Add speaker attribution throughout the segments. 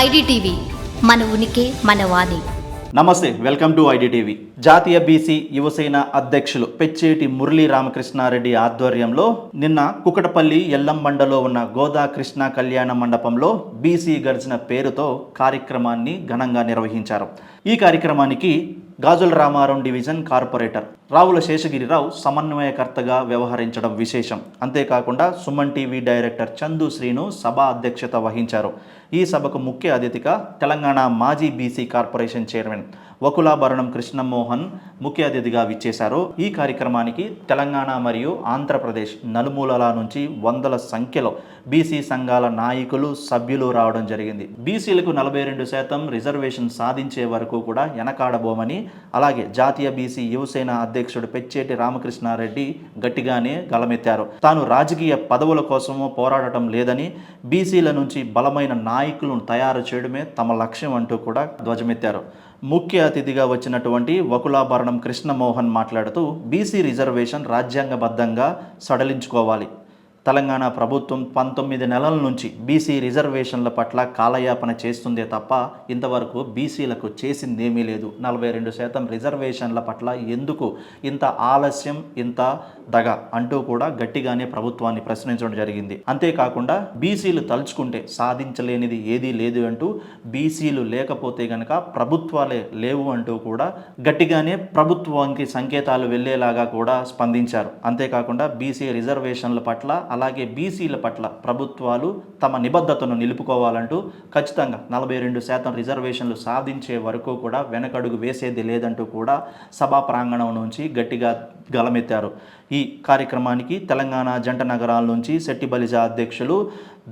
Speaker 1: IDTV మన ఉనికి మన వాణి.
Speaker 2: నమస్తే వెల్కమ్ టు ఐడిటీవీ. జాతీయ బీసీ యువసేన అధ్యక్షులు పెచ్చేటి మురళీ రామకృష్ణారెడ్డి ఆధ్వర్యంలో నిన్న కుకటపల్లి ఎల్లంబండలో ఉన్న గోదా కృష్ణ కళ్యాణ మండపంలో బీసీ గర్జన పేరుతో కార్యక్రమాన్ని ఘనంగా నిర్వహించారు. ఈ కార్యక్రమానికి గాజుల రామారం డివిజన్ కార్పొరేటర్. రావుల శేషగిరిరావు సమన్వయకర్తగా వ్యవహరించడం విశేషం. అంతేకాకుండా సుమన్ టీవీ డైరెక్టర్ చందు శ్రీను సభ అధ్యక్షత వహించారు. ఈ సభకు ముఖ్య అతిథిగా తెలంగాణ మాజీ BC corporation chairman Vakulabharanam Krishnamohan ముఖ్య అతిథిగా విచ్చేశారు. ఈ కార్యక్రమానికి తెలంగాణ మరియు ఆంధ్రప్రదేశ్ నలుమూలల నుంచి వందల సంఖ్యలో బీసీ సంఘాల నాయకులు సభ్యులు రావడం జరిగింది. బీసీలకు నలభై రెండు శాతం రిజర్వేషన్ సాధించే వరకు కూడా వెనకాడబోమని అలాగే జాతీయ బీసీ యువసేన అధ్యక్షుడు పెచ్చేటి రామకృష్ణారెడ్డి గట్టిగానే గలమెత్తారు తాను రాజకీయ పదవుల కోసమో పోరాడటం లేదని బీసీల నుంచి బలమైన నాయకులను తయారు చేయడమే తమ లక్ష్యం అంటూ కూడా ధ్వజమెత్తారు. ముఖ్య అతిథిగా వచ్చినటువంటి వకులాభరణం కృష్ణమోహన్ మాట్లాడుతూ బీసీ రిజర్వేషన్ రాజ్యాంగబద్ధంగా సడలించుకోవాలి. తెలంగాణ ప్రభుత్వం పంతొమ్మిది నెలల నుంచి బీసీ రిజర్వేషన్ల పట్ల కాలయాపన చేస్తుందే తప్ప ఇంతవరకు బీసీలకు చేసిందేమీ లేదు. నలభై రెండు శాతం రిజర్వేషన్ల పట్ల ఎందుకు ఇంత ఆలస్యం ఇంత దగ అంటూ కూడా గట్టిగానే ప్రభుత్వాన్ని ప్రశ్నించడం జరిగింది. అంతేకాకుండా బీసీలు తలుచుకుంటే సాధించలేనిది ఏదీ లేదు అంటూ బీసీలు లేకపోతే గనక ప్రభుత్వాలే లేవు అంటూ కూడా గట్టిగానే ప్రభుత్వానికి సంకేతాలు వెళ్ళేలాగా కూడా స్పందించారు. అంతేకాకుండా బీసీ రిజర్వేషన్ల పట్ల అలాగే బీసీల పట్ల ప్రభుత్వాలు తమ నిబద్ధతను నిలుపుకోవాలంటూ ఖచ్చితంగా నలభై రెండు శాతం రిజర్వేషన్లు సాధించే వరకు కూడా వెనకడుగు వేసేది లేదంటూ కూడా సభా ప్రాంగణం నుంచి గట్టిగా గలమెత్తారు. ఈ కార్యక్రమానికి తెలంగాణ జంట నగరాల నుంచి శెట్టిబలిజ అధ్యక్షులు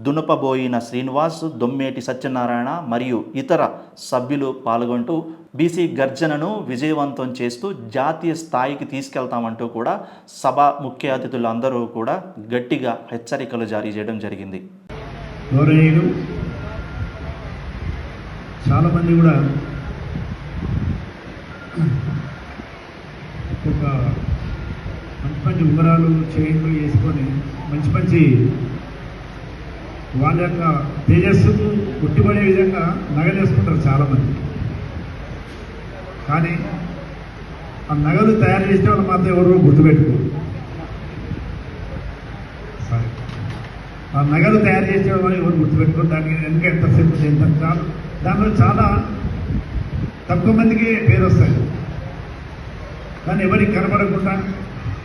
Speaker 2: దునపబోయిన శ్రీనివాస్ దొమ్మేటి సత్యనారాయణ మరియు ఇతర సభ్యులు పాల్గొంటూ బీసీ గర్జనను విజయవంతం చేస్తూ జాతీయ స్థాయికి తీసుకెళ్తామంటూ కూడా సభ ముఖ్య అతిథులు అందరూ కూడా గట్టిగా హెచ్చరికలు జారీ చేయడం జరిగింది.
Speaker 3: చాలామంది కూడా ఒక మంచి మంచి ఉంగరాలు చైన్లు వేసుకొని మంచి మంచి వాళ్ళ యొక్క తేజస్సుకు కొట్టిపడే విధంగా నగలేసుకుంటారు చాలామంది. కానీ ఆ నగలు తయారు చేసే వాళ్ళు మాత్రం ఎవరు గుర్తుపెట్టుకోరు. సారీ. ఆ నగలు తయారు చేసే వాళ్ళు ఎవరు గుర్తుపెట్టుకోరు. దానికి వెనుక ఎంత సేపు ఎంత చాలు దానిలో చాలా తక్కువ మందికి పేరు వస్తాయి. కానీ ఎవరికి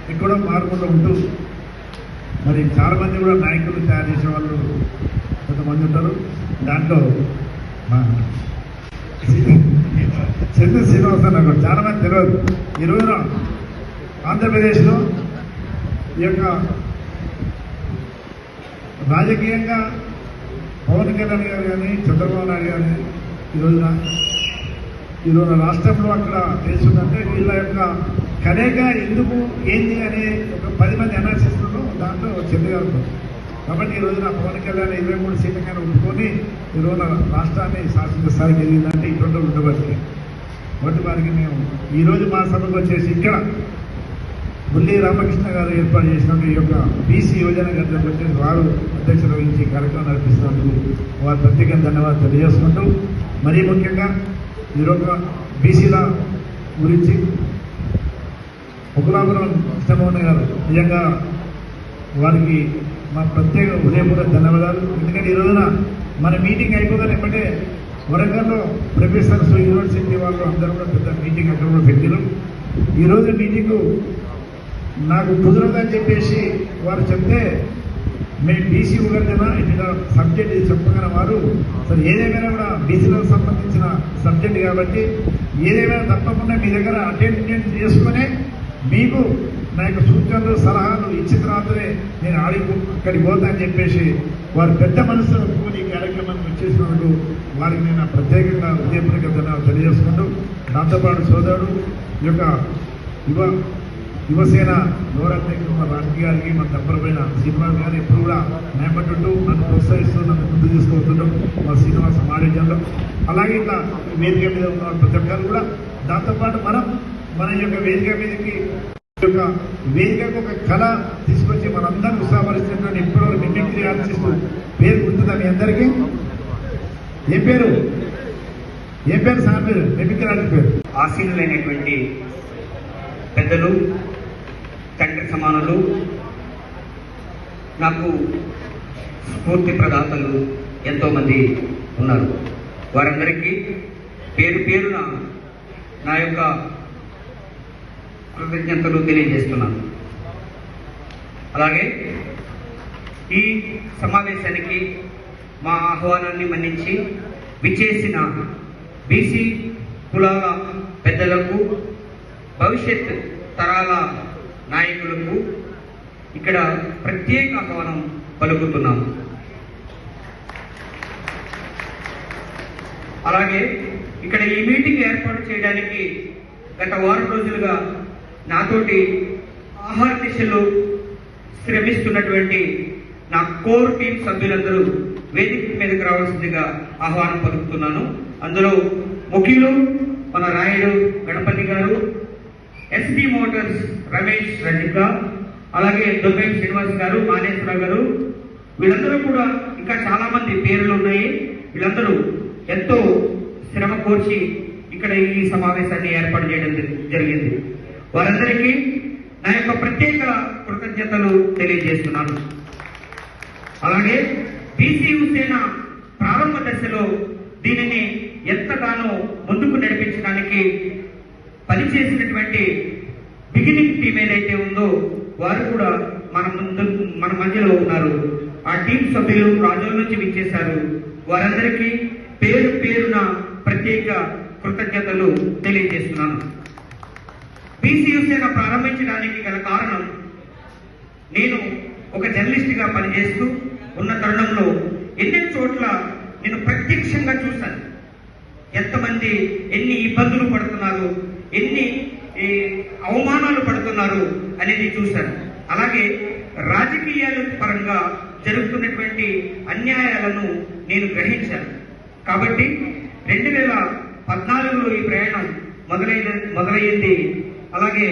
Speaker 3: ఇది కూడా మారుకుండా ఉంటూ మరి చాలామంది కూడా నాయకులు తయారు చేసే వాళ్ళు కొంతమంది ఉంటారు. దాంట్లో మా చంద్ర శ్రీనివాస నాకు చాలా మంది తెలియదు. ఈ రోజున ఆంధ్రప్రదేశ్లో ఈ యొక్క రాజకీయంగా పవన్ కళ్యాణ్ గారు కానీ చంద్రబాబు నాయుడు కానీ ఈ రోజున ఈ రోజున రాష్ట్రంలో అక్కడ చేస్తుందంటే వీళ్ళ యొక్క కలయిక ఎందుకు ఏంది అనే ఒక పది మంది అనాలిసిస్లో దాంట్లో చంద్ర కాబట్టి ఈరోజు రోజున పవన్ కళ్యాణ్ ఇరవై మూడు సీట్లకైనా ఉంచుకొని ఈ రోజున రాష్ట్రాన్ని శాసన స్థాయికి ఎదిగిందంటే ఇటువంటి ఉండవచ్చు కాబట్టి వారికి మేము ఈరోజు మా సభకు వచ్చేసి ఇక్కడ ముల్లి రామకృష్ణ గారు ఏర్పాటు చేసిన ఈ యొక్క బీసీ యోజన గంటకు వచ్చి వారు అధ్యక్షత వహించి కార్యక్రమం నడిపిస్తున్నందుకు వారు ప్రత్యేక ధన్యవాదాలు తెలియజేసుకుంటూ మరీ ముఖ్యంగా ఈరోజు బీసీల గురించి ఒకలాపురం కృష్ణమోహన్ గారు. నిజంగా వారికి మా ప్రత్యేక హృదయపూర్వక ధన్యవాదాలు. ఎందుకంటే ఈ రోజున మన మీటింగ్ అయిపోగానే ఎప్పటికే వరంగల్లో ప్రొఫెసర్స్ యూనివర్సిటీ వాళ్ళు అందరూ కూడా పెద్ద మీటింగ్ అక్కడ కూడా పెట్టారు. ఈరోజు మీటింగ్ నాకు కుదరదని చెప్పేసి వారు చెప్తే మేము బీసీ ఉగర్జన ఇట్లా సబ్జెక్ట్ ఇది చెప్పగానే వారు సరే ఏదేమైనా కూడా బీసీలకు సంబంధించిన సబ్జెక్ట్ కాబట్టి ఏదేమైనా తప్పకుండా మీ దగ్గర అటెండెన్స్ చేసుకుని మీకు నా యొక్క సూచనలు సలహాలు ఇచ్చిన తర్వాతనే నేను ఆడి అక్కడికి పోతానని చెప్పేసి వారు పెద్ద మనసులో ఒప్పుకొని ఈ కార్యక్రమానికి వచ్చేసినందుకు వారికి నేను ప్రత్యేకంగా ఉదయపూర్వక ధన్యవాదాలు తెలియజేసుకుంటూ దాంతోపాటు సోదరుడు ఈ యొక్క యువ యువసేన గౌరవాధ్యక్షుడు మన రాజకీయ గారికి మన తప్పనిపైన శ్రీనివాస్ గారు ఎప్పుడు కూడా మేపట్టుంటూ నన్ను ప్రోత్సహిస్తూ నన్ను ముందు తీసుకువస్తుండడం మా శ్రీనివాస మాడేజంలో అలాగే ఇట్లా వేదిక మీద ఉన్న ప్రతి ఒక్కరు కూడా దాంతోపాటు మనం మన యొక్క వేదిక మీదకి యొక్క వేదికకు ఒక కళ తీసుకొచ్చి మనందరూ ఉత్సాహపరిచినటువంటి ఎప్పుడో మిమిక్రీ ఆలోచిస్తూ పేరు గుర్తుందా మీ అందరికీ? ఏ పేరు? ఏ పేరు సార్ పేరు ఎమికరాజు పేరు.
Speaker 4: ఆశీనులైనటువంటి పెద్దలు తండ్రి సమానులు నాకు స్ఫూర్తి ప్రదాతలు ఎంతోమంది ఉన్నారు. వారందరికీ పేరు పేరున నా యొక్క కృతజ్ఞతలు తెలియజేస్తున్నాను. అలాగే ఈ సమావేశానికి మా ఆహ్వానాన్ని మన్నించి విచ్చేసిన బీసీ కులాల పెద్దలకు భవిష్యత్ తరాల నాయకులకు ఇక్కడ ప్రత్యేక ఆహ్వానం పలుకుతున్నాము అలాగే ఇక్కడ ఈ మీటింగ్ ఏర్పాటు చేయడానికి గత వారం రోజులుగా నాతోటి ఆహార దిశలో శ్రమిస్తున్నటువంటి నా కోర్ టీం సభ్యులందరూ వేదిక మీదకి రావాల్సిందిగా ఆహ్వానం పలుకుతున్నాను. అందులో ముఖ్యులు మన రాయుడు గణపతి గారు ఎస్డి మోటార్స్ రమేష్ రజిక అలాగే దొబ్బై శ్రీనివాస్ గారు మానేశ్వరరావు గారు. వీళ్ళందరూ కూడా ఇంకా చాలా మంది పేర్లు ఉన్నాయి. వీళ్ళందరూ ఎంతో శ్రమ కోర్చి ఇక్కడ ఈ సమావేశాన్ని ఏర్పాటు చేయడం జరి- జరిగింది. వారందరికీ నా యొక్క ప్రత్యేక కృతజ్ఞతలు తెలియజేస్తున్నాను. అలాగే బీసీ సేన ప్రారంభ దశలో దీనిని ఎంతగానో ముందుకు నడిపించడానికి పనిచేసినటువంటి బిగినింగ్ టీం ఏదైతే ఉందో వారు కూడా మన ముందు మన మధ్యలో ఉన్నారు. ఆ టీం సభ్యులు రాజుల నుంచి విచ్చేశారు. వారందరికీ పేరు పేరున ప్రత్యేక కృతజ్ఞతలు తెలియజేస్తున్నాను. బీసీ సేన ప్రారంభించడానికి గల కారణం నేను ఒక జర్నలిస్ట్గా పనిచేస్తూ ఉన్న తరుణంలో ఎన్ని చోట్ల నేను ప్రత్యక్షంగా చూశాను. ఎంతమంది ఎన్ని ఇబ్బందులు పడుతున్నారు ఎన్ని అవమానాలు పడుతున్నారు అనేది చూశాను. అలాగే రాజకీయాల పరంగా జరుగుతున్నటువంటి అన్యాయాలను నేను గ్రహించాను. కాబట్టి రెండు వేల పద్నాలుగులో ఈ ప్రయాణం మొదలైన మొదలైంది అలాగే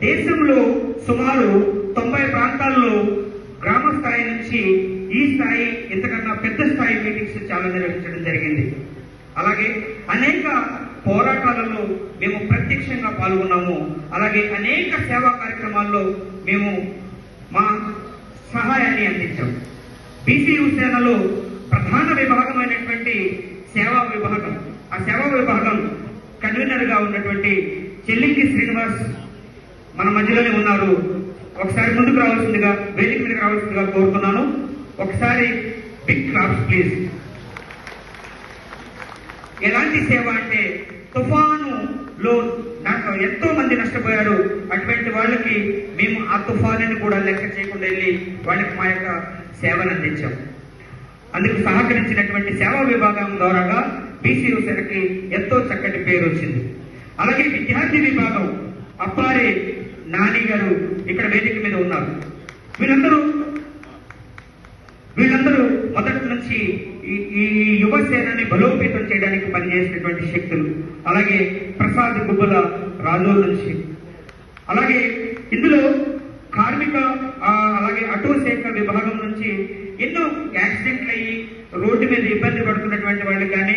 Speaker 4: దేశంలో సుమారు తొంభై ప్రాంతాల్లో గ్రామ స్థాయి నుంచి ఈ స్థాయి ఇంతకన్నా పెద్ద స్థాయి మీటింగ్స్ చాలా నిర్వహించడం జరిగింది. అలాగే అనేక పోరాటాలలో మేము ప్రత్యక్షంగా పాల్గొన్నాము. అలాగే అనేక సేవా కార్యక్రమాల్లో మేము మా సహాయాన్ని అందించాము. బీసీ సేనలో ప్రధాన విభాగమైనటువంటి సేవా విభాగం ఆ సేవా విభాగం కన్వీనర్గా ఉన్నటువంటి చెల్లింకి శ్రీనివాస్ మన మధ్యలోనే ఉన్నారు. ఒకసారి ముందుకు రావాల్సిందిగా వేదిక మీదకి రావాల్సిందిగా కోరుతున్నాను. ఒకసారి బిగ్ క్లాప్స్ ప్లీజ్ ఎలాంటి సేవ అంటే తుఫాను లో నాకు ఎంతో మంది నష్టపోయారు. అటువంటి వాళ్ళకి మేము ఆ తుఫానుని కూడా లెక్క చేయకుండా వెళ్ళి వాళ్ళకి మా యొక్క సేవను అందించాం. అందుకు సహకరించినటువంటి సేవా విభాగం ద్వారాగా బీసీ సేనకి ఎంతో చక్కటి పేరు వచ్చింది. అలాగే విద్యార్థి విభాగం అప్పారి నాని గారు ఇక్కడ వేదిక మీద ఉన్నారు. వీళ్ళందరూ వీళ్ళందరూ మొదటి నుంచి ఈ యువ సేనని బలోపేతం చేయడానికి పనిచేసినటువంటి శక్తులు అలాగే ప్రసాద్ గుబ్బల రాజోల్ నుంచి. అలాగే ఇందులో కార్మిక అలాగే ఆటో శాఖ విభాగం నుంచి ఎన్నో యాక్సిడెంట్లు అయ్యి రోడ్డు మీద ఇబ్బంది పడుతున్నటువంటి వాళ్ళు కానీ